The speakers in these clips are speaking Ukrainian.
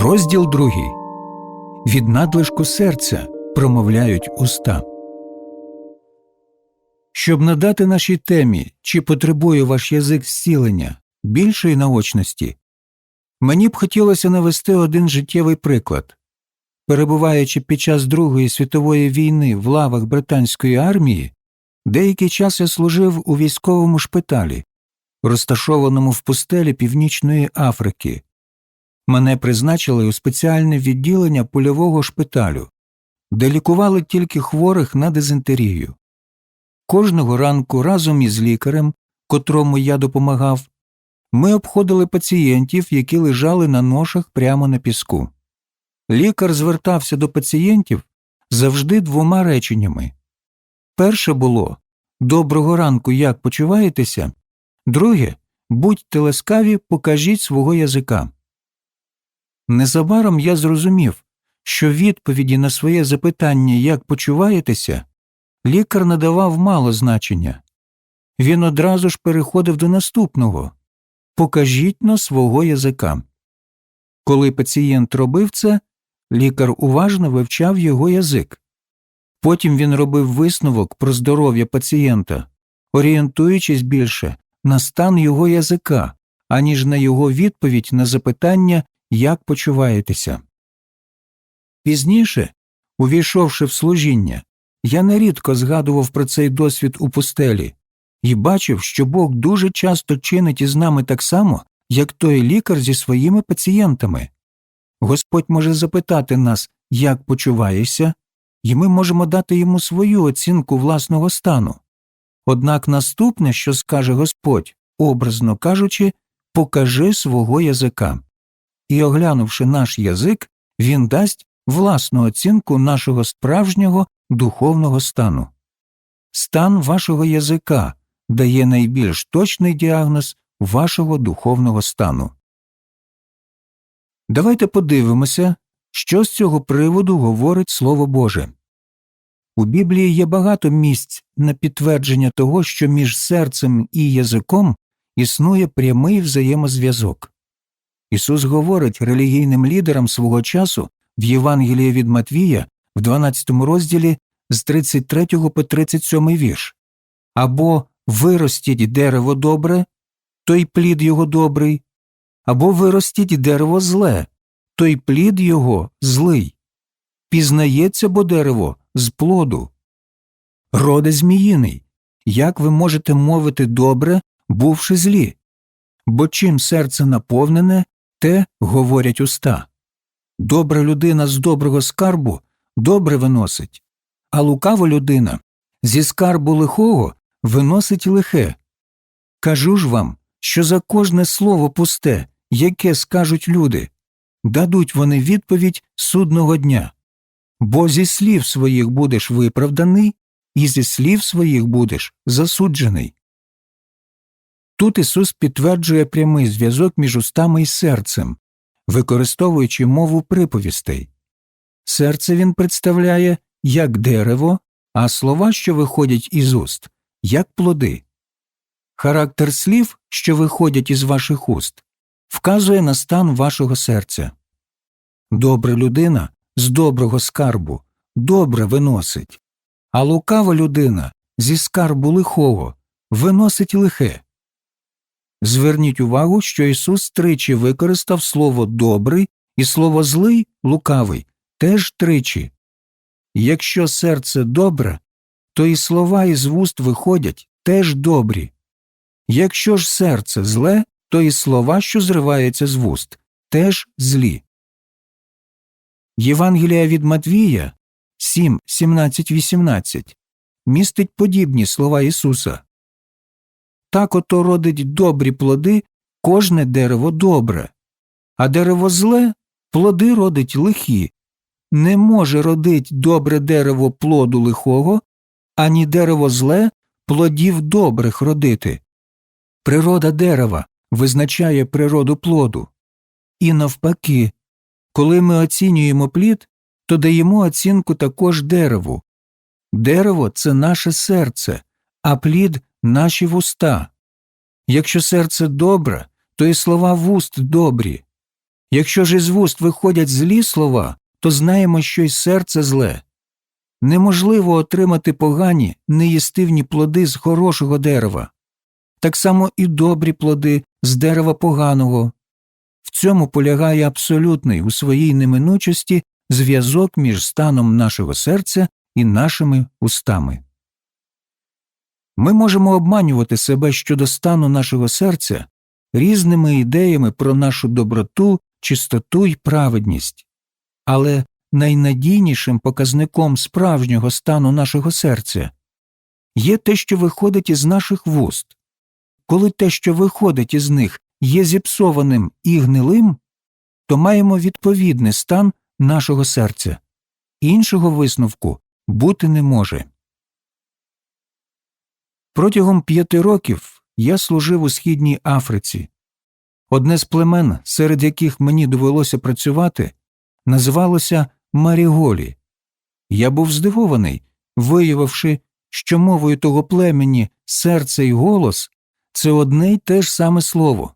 Розділ другий. Від надлишку серця промовляють уста. Щоб надати нашій темі, чи потребує ваш язик зцілення більшої наочності, мені б хотілося навести один життєвий приклад. Перебуваючи під час Другої світової війни в лавах британської армії, деякий час я служив у військовому шпиталі, розташованому в пустелі Північної Африки. Мене призначили у спеціальне відділення польового шпиталю, де лікували тільки хворих на дизентерію. Кожного ранку разом із лікарем, котрому я допомагав, ми обходили пацієнтів, які лежали на ношах прямо на піску. Лікар звертався до пацієнтів завжди двома реченнями. Перше було Доброго ранку, як почуваєтеся? Друге будьте ласкаві, покажіть свого язика. Незабаром я зрозумів, що відповіді на своє запитання, як почуваєтеся, лікар надавав мало значення. Він одразу ж переходив до наступного Покажіть на свого язика. Коли пацієнт робив це, лікар уважно вивчав його язик. Потім він робив висновок про здоров'я пацієнта, орієнтуючись більше на стан його язика, аніж на його відповідь на запитання, як почуваєтеся. Пізніше, увійшовши в служіння, я нерідко згадував про цей досвід у пустелі і бачив, що Бог дуже часто чинить із нами так само, як той лікар зі своїми пацієнтами. Господь може запитати нас, як почуваєшся, і ми можемо дати йому свою оцінку власного стану. Однак наступне, що скаже Господь, образно кажучи, покажи свого язика. І, оглянувши наш язик, він дасть власну оцінку нашого справжнього духовного стану. Стан вашого язика дає найбільш точний діагноз вашого духовного стану. Давайте подивимося, що з цього приводу говорить Слово Боже. У Біблії є багато місць на підтвердження того, що між серцем і язиком існує прямий взаємозв'язок. Ісус говорить релігійним лідерам свого часу в Євангелії від Матвія в 12 розділі з 33 по 37 вірш або виростіть дерево добре, той плід його добрий, або виростіть дерево зле, той плід його злий. Пізнається бо дерево з плоду. Роде зміїний, як ви можете мовити добре, бувши злі? Бо чим серце наповнене, те говорять уста. Добра людина з доброго скарбу добре виносить, а лукава людина зі скарбу лихого виносить лихе. Кажу ж вам, що за кожне слово пусте, яке скажуть люди, дадуть вони відповідь судного дня. Бо зі слів своїх будеш виправданий, і зі слів своїх будеш засуджений. Тут Ісус підтверджує прямий зв'язок між устами і серцем, використовуючи мову приповістей. Серце він представляє як дерево, а слова, що виходять із уст, як плоди. Характер слів, що виходять із ваших уст, вказує на стан вашого серця. Добра людина з доброго скарбу добре виносить, а лукава людина зі скарбу лихого виносить лихе. Зверніть увагу, що Ісус тричі використав слово добрий і слово злий лукавий теж тричі. Якщо серце добре, то і слова із вуст виходять теж добрі. Якщо ж серце зле, то і слова, що зриваються з вуст, теж злі. Євангелія від Матвія 7, 17, 18 містить подібні слова Ісуса. Так ото родить добрі плоди кожне дерево добре, а дерево зле плоди родить лихі. Не може родить добре дерево плоду лихого, ані дерево зле плодів добрих родити. Природа дерева визначає природу плоду. І навпаки, коли ми оцінюємо плід, то даємо оцінку також дереву. Дерево це наше серце, а плід наші вуста. Якщо серце добре, то і слова вуст добрі. Якщо ж із вуст виходять злі слова, то знаємо, що й серце зле. Неможливо отримати погані, неїстивні плоди з хорошого дерева, так само і добрі плоди з дерева поганого. В цьому полягає абсолютний у своїй неминучості зв'язок між станом нашого серця і нашими устами. Ми можемо обманювати себе щодо стану нашого серця різними ідеями про нашу доброту, чистоту й праведність, але найнадійнішим показником справжнього стану нашого серця є те, що виходить із наших вуст. Коли те, що виходить із них, є зіпсованим і гнилим, то маємо відповідний стан нашого серця. Іншого висновку бути не може. Протягом п'яти років я служив у Східній Африці. Одне з племен, серед яких мені довелося працювати, називалося Маріголі. Я був здивований, виявивши, що мовою того племені серце і голос це одне й те ж саме слово.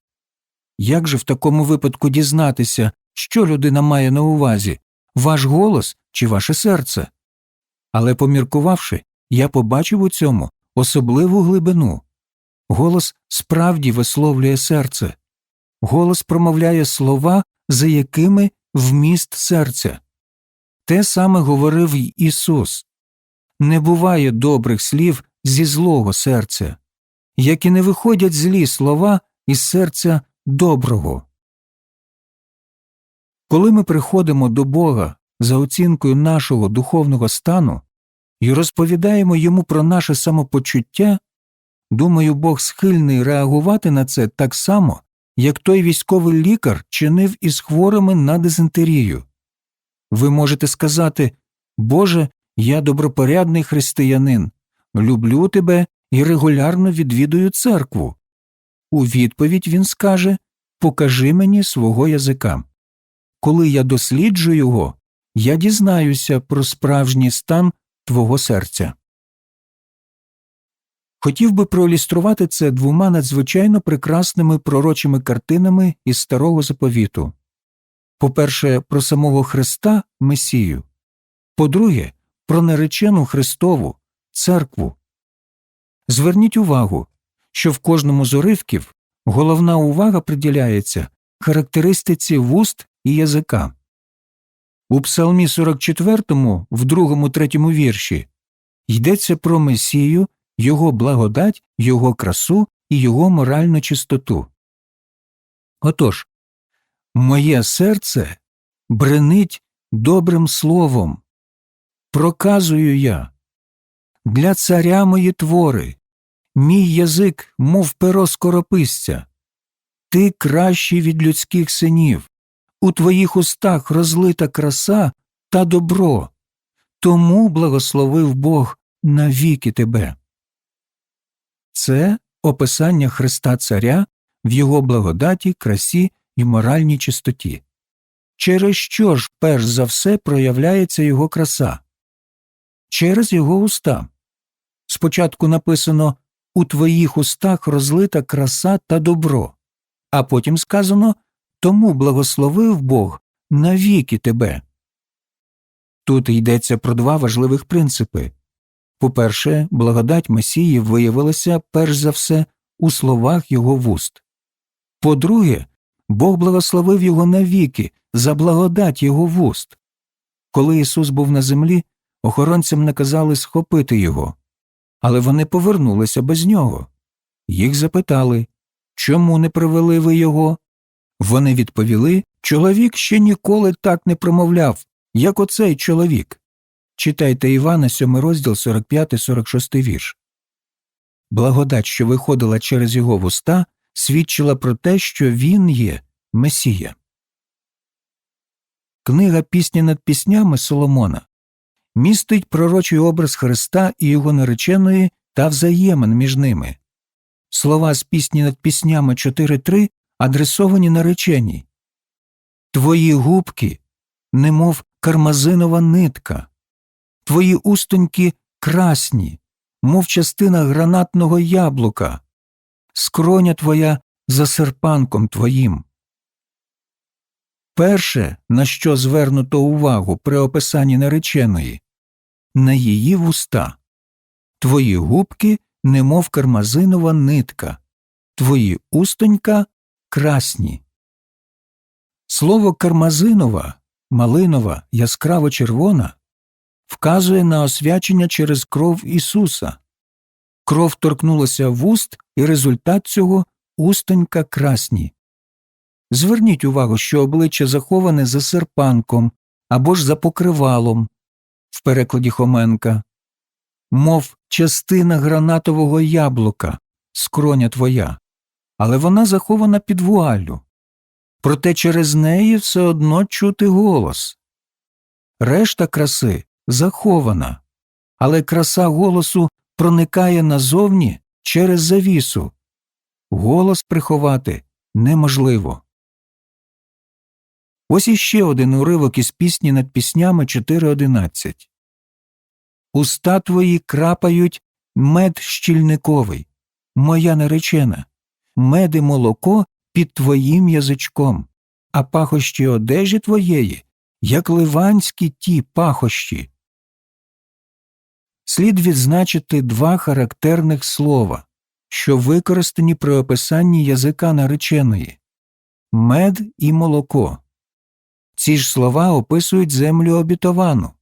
Як же в такому випадку дізнатися, що людина має на увазі ваш голос чи ваше серце? Але поміркувавши, я побачив у цьому особливу глибину. Голос справді висловлює серце, голос промовляє слова, за якими вміст серця. Те саме говорив й Ісус не буває добрих слів зі злого серця, як і не виходять злі слова із серця доброго. Коли ми приходимо до Бога за оцінкою нашого духовного стану і розповідаємо йому про наше самопочуття, думаю, Бог схильний реагувати на це так само, як той військовий лікар чинив із хворими на дизентерію. Ви можете сказати Боже, я добропорядний християнин, люблю тебе і регулярно відвідую церкву. У відповідь він скаже Покажи мені свого язика. Коли я досліджу його, я дізнаюся про справжній стан твого серця. Хотів би проілюструвати це двома надзвичайно прекрасними пророчими картинами із старого заповіту по-перше, про самого Христа Месію, по-друге, про наречену Христову церкву. Зверніть увагу, що в кожному з уривків головна увага приділяється характеристиці вуст і язика. У Псалмі 44, в другому третьому вірші йдеться про Месію, його благодать, його красу і його моральну чистоту. Отож, моє серце бренить добрим словом, проказую я. Для царя мої твори, мій язик, мов перо скорописця, ти кращий від людських синів, у твоїх устах розлита краса та добро, тому благословив Бог навіки тебе. Це описання Христа Царя в його благодаті, красі і моральній чистоті. Через що ж перш за все проявляється його краса? Через його уста. Спочатку написано у твоїх устах розлита краса та добро, а потім сказано тому благословив Бог навіки тебе. Тут йдеться про два важливих принципи по-перше, благодать Месії виявилася перш за все у словах його вуст. По-друге, Бог благословив його навіки за благодать його вуст. Коли Ісус був на землі, охоронцям наказали схопити його, але вони повернулися без нього. Їх запитали чому не привели ви його? Вони відповіли чоловік ще ніколи так не промовляв, як оцей чоловік. Читайте Івана, 7 розділ 45-46 вірш. Благодать, що виходила через його вуста, свідчила про те, що він є Месія. Книга Пісні над піснями Соломона містить пророчий образ Христа і його нареченої та взаємин між ними. Слова з пісні над піснями 4.3 адресовані нареченій. Твої губки, немов кармазинова нитка, твої устоньки красні, мов частина гранатного яблука, скроня твоя за серпанком твоїм. Перше, на що звернуто увагу при описанні нареченої на її вуста. Твої губки, немов кармазинова нитка, твої устонька красні. Слово кармазинова, малинова, яскраво червона вказує на освячення через кров Ісуса. Кров торкнулася вуст, і результат цього устонька красні. Зверніть увагу, що обличчя заховане за серпанком або ж за покривалом в перекладі Хоменка, мов частина гранатового яблука, скроня твоя, але вона захована під вуаллю. Проте через неї все одно чути голос. Решта краси захована, але краса голосу проникає назовні через завісу. Голос приховати неможливо. Ось іще один уривок із пісні над піснями 4.11. Уста твої крапають мед щільниковий, моя наречена, мед і молоко під твоїм язичком, а пахощі одежі твоєї, як ливанські ті пахощі. Слід відзначити два характерних слова, що використані при описанні язика нареченої мед і молоко. Ці ж слова описують землю обітовану.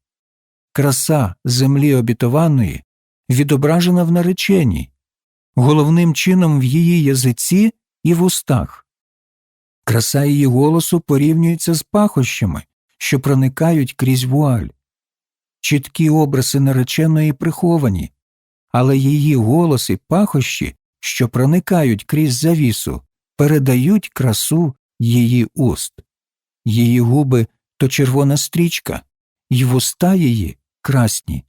Краса землі обітованої відображена в нареченій, головним чином в її язиці і в устах. Краса її голосу порівнюється з пахощами, що проникають крізь вуаль. Чіткі образи нареченої приховані, але її голос і пахощі, що проникають крізь завісу, передають красу її уст. Її губи то червона стрічка, й вуста її красні.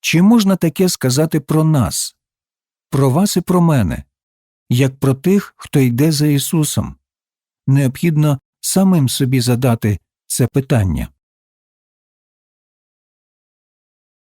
Чи можна таке сказати про нас, про вас і про мене, як про тих, хто йде за Ісусом? Необхідно самим собі задати це питання.